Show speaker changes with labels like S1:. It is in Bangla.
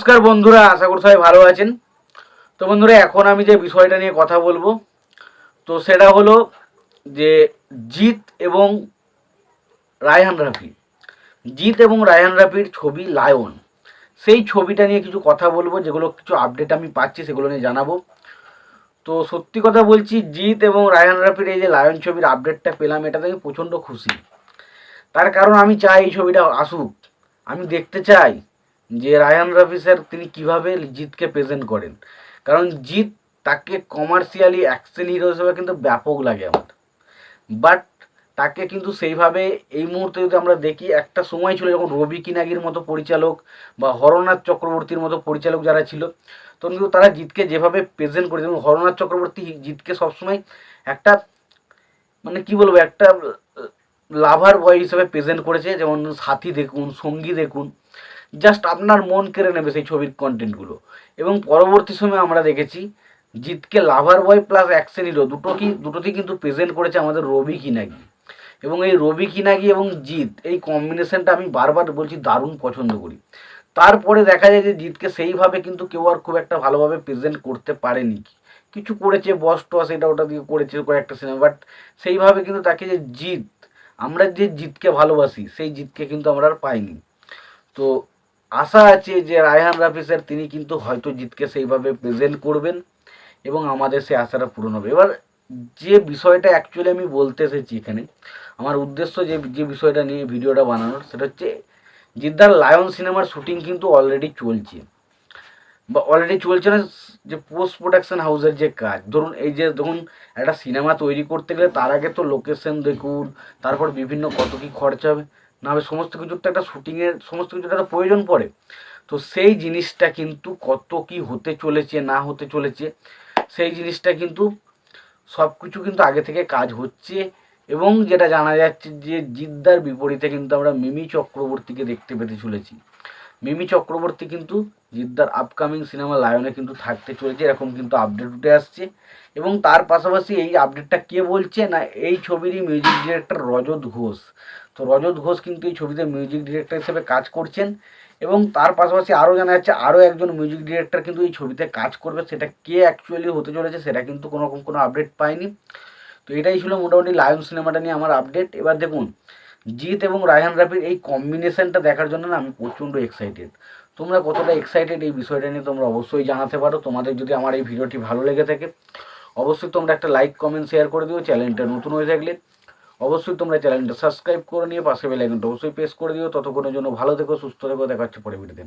S1: নমস্কার বন্ধুরা, আশা করি সবাই ভালো আছেন। তো বন্ধুরা, এখন আমি যে বিষয়টা নিয়ে কথা বলব, তো সেটা হলো যে জিৎ এবং রায়হান রাফি। জিৎ এবং রায়হান রাফির ছবি লায়ন। সেই ছবিটা নিয়ে কিছু কথা বলব, যেগুলো কিছু আপডেট আমি পাচ্ছি, সেগুলো নিয়ে জানাব। তো সত্যি কথা বলছি, জিৎ এবং রায়হান রাফির এই যে লায়ন ছবির আপডেটটা পেলাম, এটাতে আমি প্রচণ্ড খুশি। তার কারণ আমি চাই এই ছবিটা আসুক। আমি দেখতে চাই। যে রায়ান রাফি স্যার তিনি কীভাবে জিতকে প্রেজেন্ট করেন। কারণ জিৎ তাকে কমার্শিয়ালি অ্যাকশন হিরো হিসেবে কিন্তু ব্যাপক লাগে আমার। বাট তাকে কিন্তু সেইভাবে এই মুহূর্তে যদি আমরা দেখি, একটা সময় ছিল যখন রবি কিনাগির মতো পরিচালক বা হরনাথ চক্রবর্তীর মতো পরিচালক যারা ছিল, তখন কিন্তু তারা জিতকে যেভাবে প্রেজেন্ট করেছে, এবং হরনাথ চক্রবর্তী জিতকে সবসময় একটা মানে কি বলব, একটা লাভার বয় হিসেবে প্রেজেন্ট করেছে। যেমন সাথী দেখুন, সঙ্গী দেখুন জাস্ট আপনার মন কেড়ে নেবে সেই ছবির কন্টেন্টগুলো এবং পরবর্তী সময়ে আমরা দেখেছি জিতকে lover boy plus action hero দুটোকেই দুটোতেই কিন্তু প্রেজেন্ট করেছে আমাদের রবি কিনাগি। এবং এই রবি কিনাগি এবং জিৎ, এই কম্বিনেশনটা আমি বারবার বলছি দারুণ পছন্দ করি। তারপরে দেখা যায় যে জিতকে সেইভাবে কিন্তু কেউ আর খুব একটা ভালোভাবে প্রেজেন্ট করতে পারেনি। কিছু করেছে বস টস এটা ওটা দিয়ে করেছে কয়েকটা সিনেমা বাট সেইভাবে কিন্তু তাকে যে জিৎ, আমরা যে জিতকে ভালোবাসি, সেই জিতকে কিন্তু আমরা আর পাইনি। তো আশা আছে যে রায়হান রাফি স্যার তিনি কিন্তু হয়তো জিতকে সেইভাবে প্রেজেন্ট করবেন এবং আমাদের সেই আশাটা পূরণ হবে। এবার যে বিষয়টা অ্যাকচুয়ালি আমি বলতে এসেছি এখানে, আমার উদ্দেশ্য যে যে বিষয়টা নিয়ে ভিডিওটা বানানোর, সেটা হচ্ছে জিদ্দার লায়ন সিনেমার শুটিং কিন্তু অলরেডি চলছে। বা অলরেডি চলছে না, যে পোস্ট প্রোডাকশন হাউসের যে কাজ। ধরুন, এই যে ধরুন, একটা সিনেমা তৈরি করতে গেলে তার আগে তো লোকেশন দেখুন, তারপর বিভিন্ন কত কী খরচা হবে। না হবে সমস্ত কিছুর তো একটা শুটিংয়ের সমস্ত কিছুর একটা প্রয়োজন পড়ে। তো সেই জিনিসটা কিন্তু কত কি হতে চলেছে, না হতে চলেছে, সেই জিনিসটা কিন্তু সব কিছু কিন্তু আগে থেকে কাজ হচ্ছে এবং যেটা জানা যাচ্ছে যে জিদ্দার বিপরীতে কিন্তু আমরা মিমি চক্রবর্তীকে দেখতে পেতে চলেছি। মিমি চক্রবর্তী কিন্তু জিদ্দার আপকামিং সিনেমা লায়নে কিন্তু থাকতে চলেছে, এরকম কিন্তু আপডেট উঠে আসছে এবং তার পাশাপাশি এই আপডেটটা কে বলছে না, এই ছবিরই মিউজিক ডিরেক্টর রজত ঘোষ। তো রজত ঘোষ কিন্তু এই ছবিতে মিউজিক ডিরেক্টর হিসেবে কাজ করছেন এবং তার পাশাপাশি আরও জানা যাচ্ছে আরও একজন মিউজিক ডিরেক্টর কিন্তু এই ছবিতে কাজ করবে। সেটা কে অ্যাকচুয়ালি হতে চলেছে সেটা কিন্তু কোনো রকম কোনো আপডেট পায়নি। তো এটাই ছিল মোটামুটি লায়ন সিনেমাটা নিয়ে আমার আপডেট এবার দেখুন, জিৎ এবং রায়হান রাফির এই কম্বিনেশনটা দেখার জন্য না আমি প্রচণ্ড এক্সাইটেড তোমরা কতটা এক্সাইটেড এই বিষয়টা নিয়ে তোমরা অবশ্যই জানাতে পারো। তোমাদের যদি আমার এই ভিডিওটি ভালো লেগে থাকে, অবশ্যই তোমরা একটা লাইক কমেন্ট শেয়ার করে দিও। চ্যানেলটা নতুন হয়ে থাকলে অবশ্যই তোমরা চ্যানেলটা সাবস্ক্রাইব করে নিয়ে পাশে বেলাইকনটা অবশ্যই প্রেস করে দিও। ততক্ষণের জন্য ভালো থেকো, সুস্থ থেকো দেখাচ্ছে পরে পরে ভিডিওতে।